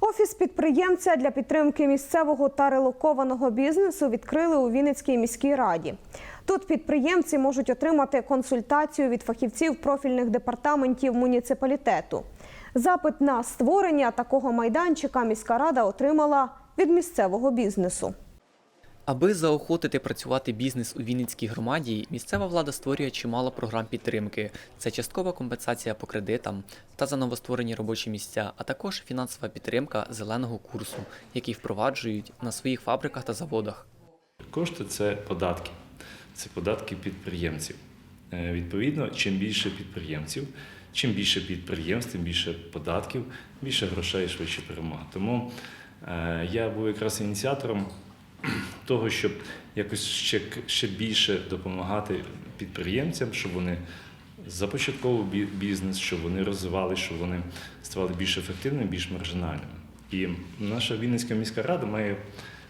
Офіс підприємця для підтримки місцевого та релокованого бізнесу відкрили у Вінницькій міській раді. Тут підприємці можуть отримати консультацію від фахівців профільних департаментів муніципалітету. Запит на створення такого майданчика міська рада отримала від місцевого бізнесу. Аби заохотити працювати бізнес у Вінницькій громаді, місцева влада створює чимало програм підтримки. Це часткова компенсація по кредитам та за новостворені робочі місця, а також фінансова підтримка зеленого курсу, який впроваджують на своїх фабриках та заводах. Кошти це податки, це податки підприємців. Е, Відповідно, чим більше підприємців, чим більше підприємств, тим більше податків, більше грошей швидше перемога. Тому е, я був якраз ініціатором того, щоб якось ще, ще більше допомагати підприємцям, щоб вони започатковували бізнес, щоб вони розвивали, щоб вони ставали більш ефективними, більш маржинальними. І наша Вінницька міська рада має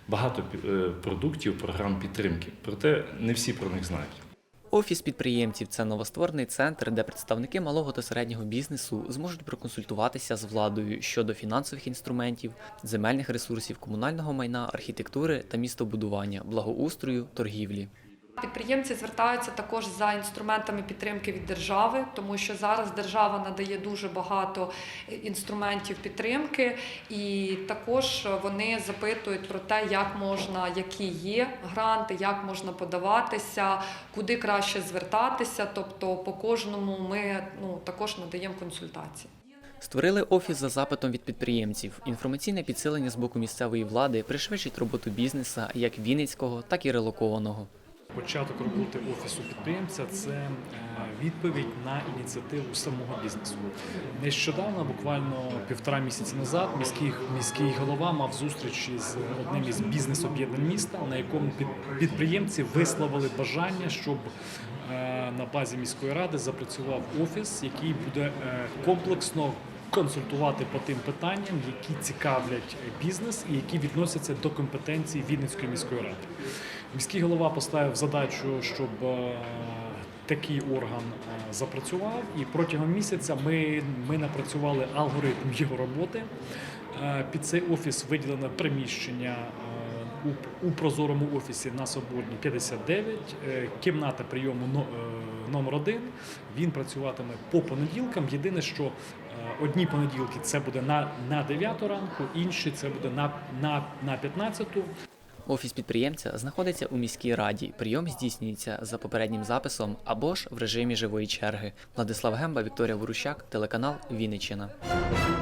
багато е, продуктів, програм підтримки, проте не всі про них знають. Офіс підприємців це новостворений центр, де представники малого та середнього бізнесу зможуть проконсультуватися з владою щодо фінансових інструментів, земельних ресурсів, комунального майна, архітектури та містобудування, благоустрою, торгівлі. Підприємці звертаються також за інструментами підтримки від держави, тому що зараз держава надає дуже багато інструментів підтримки, і також вони запитують про те, як можна, які є гранти, як можна подаватися, куди краще звертатися. Тобто, по кожному ми ну також надаємо консультації. Створили офіс за запитом від підприємців. Інформаційне підсилення з боку місцевої влади пришвидшить роботу бізнеса як вінницького, так і релокованого. Початок роботи офісу підприємця це е, відповідь на ініціативу самого бізнесу. Нещодавно, буквально півтора місяці назад, міський, міський голова мав зустріч з одним із бізнес-об'єднань міста, на якому під, підприємці висловили бажання, щоб е, на базі міської ради запрацював офіс, який буде е, комплексно консультувати по тим питанням, які цікавлять бізнес і які відносяться до компетенції Вінницької міської ради. Міський голова поставив задачу, щоб е, такий орган е, запрацював, і протягом місяця ми, ми напрацювали алгоритм його роботи. Е, Під цей офіс виділено приміщення у, прозорому офісі на Соборній 59, е, кімната прийому но- номер 1. Він працюватиме по понеділкам. Єдине, що одні понеділки це буде на, на 9 ранку, інші це буде на, на, на 15. Офіс підприємця знаходиться у міській раді. Прийом здійснюється за попереднім записом або ж в режимі живої черги. Владислав Гемба, Вікторія Ворущак, телеканал Вінниччина.